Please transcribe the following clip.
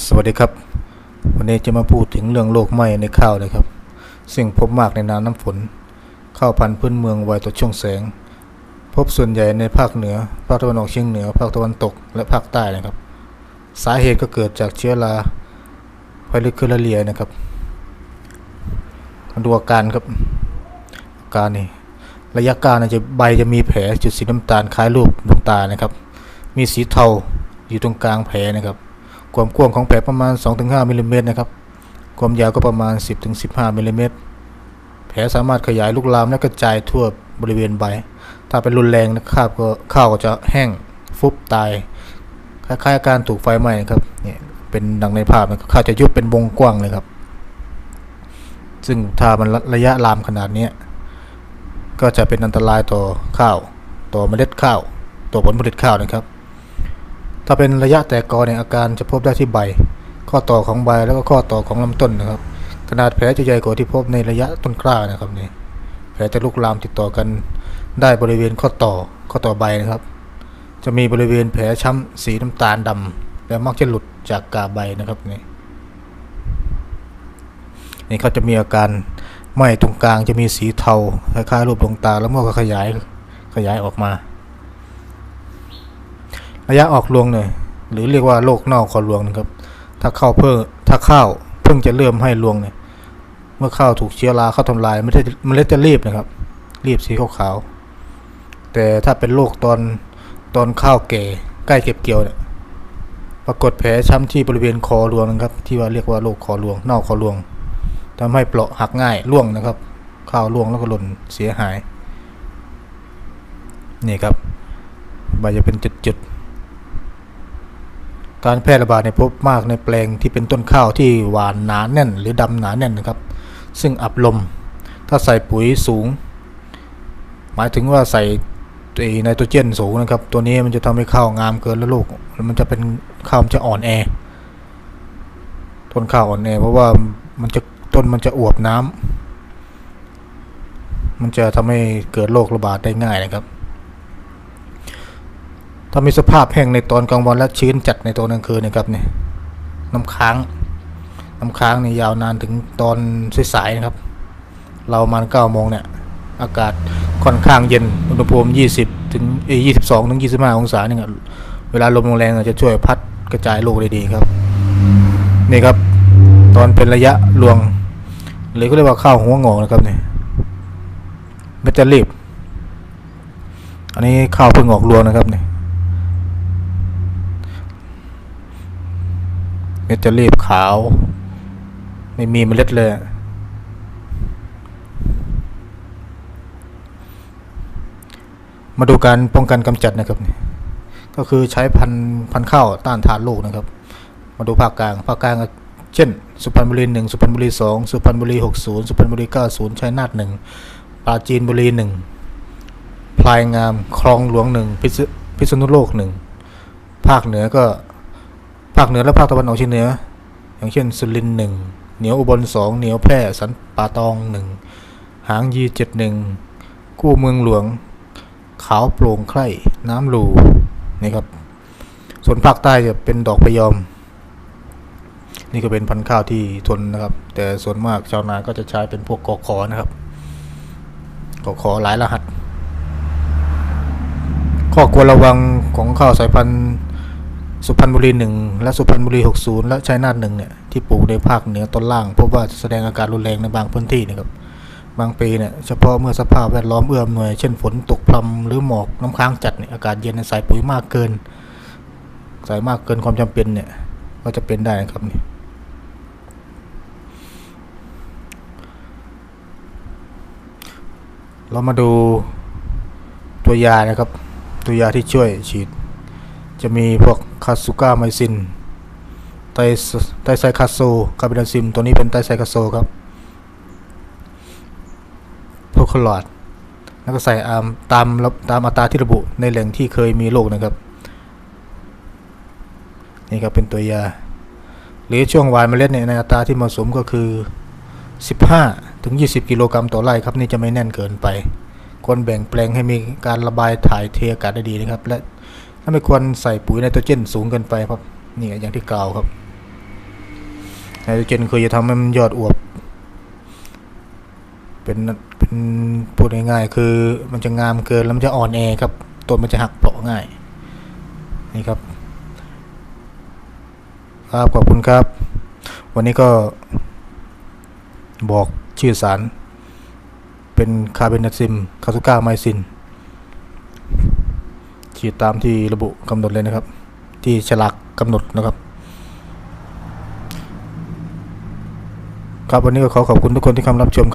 สวัสดีครับ วันนี้จะมาพูดถึงเรื่องโรคไหม้ในข้าวนะครับ ซึ่งพบมากในนาน้ำฝน ข้าวพันธุ์พื้นเมืองไวต่อช่วงแสง พบส่วนใหญ่ในภาคเหนือ ภาคตะวันออกเฉียงเหนือ ภาคตะวันตก และภาคใต้นะครับ สาเหตุก็เกิดจากเชื้อราไวรัสคลเรียนะครับมาดูอาการครับอาการนี่ระยะการจะใบจะมีแผลจุดสีน้ำตาลคล้ายรูปดวงตานะครับ มีสีเทาอยู่ตรงกลางแผลนะครับ ความกว้างของแผลประมาณ 2-5มิลลิเมตรนะครับ ความยาวก็ประมาณ 10-15มิลลิเมตรแผลสามารถขยายลุกลามและกระจายทั่วบริเวณใบ ถ้าเป็นรุนแรงนะครับก็ข้าวก็จะแห้งฟุบตาย คล้ายๆอาการถูกไฟไหม้ครับเนี่ยเป็นดังในภาพนะข้าวจะยุบเป็นวงกว้างเลยครับ ซึ่งถ้ามันระยะลามขนาดนี้ก็จะเป็นอันตรายต่อข้าว ต่อเมล็ดข้าว ต่อผลผลิตข้าวนะครับ ถ้าเป็นระยะแตกกอเนี่ยอาการจะพบได้ที่ใบ ข้อต่อของใบแล้วก็ข้อต่อของลำต้นนะครับ ขนาดแผลจะใหญ่กว่าที่พบในระยะต้นกล้านะครับนี่แผลจะลุกลามติดต่อกันได้บริเวณข้อต่อข้อต่อใบนะครับ จะมีบริเวณแผลช้ำสีน้ำตาลดำและมักจะหลุดจากกาใบนะครับนี่นี่เขาจะมีอาการไหม้ตรงกลางจะมีสีเทาคล้ายๆรูปดวงตาแล้วมันก็ขยายขยายออกมา ระยะออกรวงเนี่ยหรือเรียกว่าโรคนอกคอรวงนะครับ ถ้าเข้าเพิ่งถ้าข้าวเพิ่งจะเริ่มให้รวงเนี่ยเมื่อข้าวถูกเชื้อราเข้าทำลายไม่ได้เมล็ดจะรีบนะครับ รีบสีขาวๆแต่ถ้าเป็นโรคตอนตอนข้าวแก่ใกล้เก็บเกี่ยวเนี่ยปรากฏแผลช้ำที่บริเวณคอรวงนะครับ ที่ว่าเรียกว่าโรคคอรวงนอกคอรวงทำให้เปราะหักง่ายร่วงนะครับ ข้าวร่วงแล้วก็หล่นเสียหาย นี่ครับใบจะเป็นจุด การแพร่ระบาดในพบมากในแปลงที่เป็นต้นข้าวที่หวานหนาแน่น หรือดำหนาแน่นนะครับ ซึ่งอับลม ถ้าใส่ปุ๋ยสูง หมายถึงว่าใส่ไนโตรเจนสูงนะครับ ตัวนี้มันจะทำให้ข้าวงามเกินแล้วลูกแล้วมันจะเป็นข้าวมันจะอ่อนแอ ต้นข้าวอ่อนแอ เพราะว่ามันจะต้นมันจะอวบน้ำมันจะทำให้เกิดโรคระบาดได้ง่ายนะครับ ถ้ามีสภาพแห้งในตอนกลางวันและชื้นจัดในตอนกลางคืนนะครับเนี่ยน้ำค้าง น้ำค้างนี่ยาวนานถึงตอนสายๆนะครับ เรามาเก้าโมงเนี่ยอากาศค่อนข้างเย็นอุณหภูมิ 20 ถึงเอ้ย22 ถึง 25 องศาเนี่ยเวลาลมแรงจะช่วยพัดกระจายโรคได้ดีครับ นี่ครับ ตอนเป็นระยะรวงหรือก็เรียกว่าข้าวหัวงอกนะครับเนี่ยมันจะรีบ อันนี้ข้าวเพิ่งออกรวงนะครับเนี่ย เม็ดจะรีบขาว ไม่มีเมล็ดเลย มาดูการป้องกันกำจัดนะครับ ก็คือใช้พันพันข้าวต้านทานโรคนะครับ มาดูภาคกลางภาคกลางก็เช่น สุพรรณบุรีหนึ่งสุพรรณบุรีสองสุพรรณบุรีหกศูนย์สุพรรณบุรีเก้าศูนย์ชัยนาทหนึ่งปราจีนบุรีหนึ่งพลายงามคลองหลวงหนึ่งพิษณุโลกหนึ่งภาคเหนือก็าคเหนือและภาคตะวันออกเฉียงเหนือ อย่างเช่นสุรินทร์หนึ่งเหนียวอุบลสองเหนียวแพร่สันป่าตองหนึ่งหางยีเจ็ดหนึ่งกู้เมืองหลวง ขาวโปร่งไข่น้ำลูนี่ครับ ส่วนภาคใต้จะเป็นดอกพยอม นี่ก็เป็นพันธุ์ข้าวที่ทนนะครับ แต่ส่วนมากชาวนาก็จะใช้เป็นพวกกอขอนะครับกอขอหลายรหัส ข้อควรระวังของข้าวสายพันธุ์ สุพรรณบุรีหนึ่งและสุพรรณบุรี 60 และชัยนาทหนึ่งเนี่ยที่ปลูกในภาคเหนือตอนล่างพบว่าแสดงอาการรุนแรงในบางพื้นที่นะครับบางปีเนี่ยเฉพาะเมื่อสภาพแวดล้อมเอื้ออำนวย เช่นฝนตกพรำหรือหมอกน้ำค้างจัดเนี่ยอากาศเย็นใส่ปุ๋ยมากเกินใส่มากเกินความจำเป็นเนี่ยก็จะเป็นได้นะครับนี่เรามาดูตัวยานะครับ ตัวยาที่ช่วยฉีด จะมีพวก คาสุก้าไมซิน ไตไตไซคาโซคาร์บินาซิม ตัวนี้เป็นไตไซคาโซครับโพคลอดแล้วก็ใส่อามตามตามอัตราที่ระบุในแหล่งที่เคยมีโรคนะครับ นี่ครับเป็นตัวยา หรือช่วงวานเมล็ดเนี่ยในอัตราที่เหมาะสมก็คือ 15 ถึง 20 กิโลกรัมต่อไร่ครับ นี่จะไม่แน่นเกินไปควรแบ่งแปลงให้มีการระบายถ่ายเทอากาศได้ดีนะครับ และ ถ้าไม่ควรใส่ปุ๋ยไนโตรเจนสูงเกินไปครับนี่อย่างที่กล่าวครับไนโตรเจนคือจะทำให้มันยอดอวบเป็นเป็นพูดง่ายๆคือมันจะงามเกินแล้วมันจะอ่อนแอครับต้นมันจะหักเปราะง่ายนี่ครับ ครับขอบคุณครับ วันนี้ก็บอกชื่อสาร เป็นคาร์เบนซิม คาสุก้าไมซิน ขีดตามที่ระบุกำหนดเลยนะครับ ที่ฉลากกำหนดนะครับ ครับวันนี้ก็ขอขอบคุณทุกคนที่เข้ามารับชม